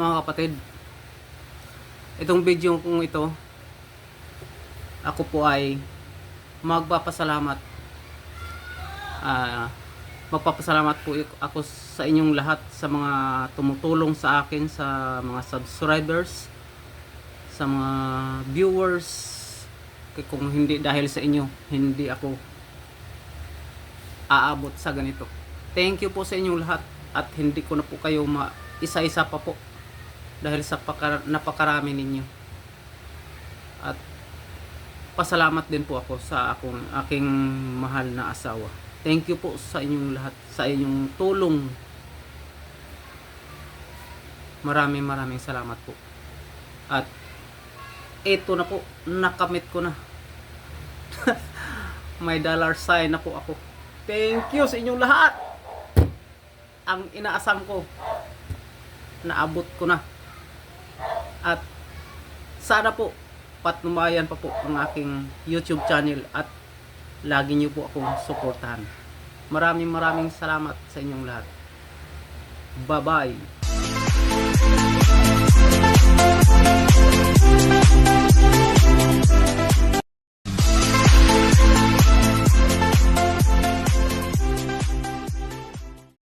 mga kapatid. Itong video kong ito, ako po ay magpapasalamat. Ah, magpapasalamat po ako sa inyong lahat sa mga tumutulong sa akin, sa mga subscribers, sa mga viewers. Kung hindi dahil sa inyo, hindi ako aabot sa ganito. Thank you po sa inyong lahat at hindi ko na po kayo ma isa-isa pa po dahil sa paka, napakarami ninyo. At pasalamat din po ako sa akong aking mahal na asawa. Thank you po sa inyong lahat, sa inyong tulong. Maraming maraming salamat po. At ito na po, nakamit ko na. May dollar sign na po ako. Thank you sa inyong lahat. Ang inaasam ko, naabot ko na. At sana po patnubayan pa po ang aking YouTube channel at lagi niyo po akong suportahan. Maraming maraming salamat sa inyong lahat. Bye-bye.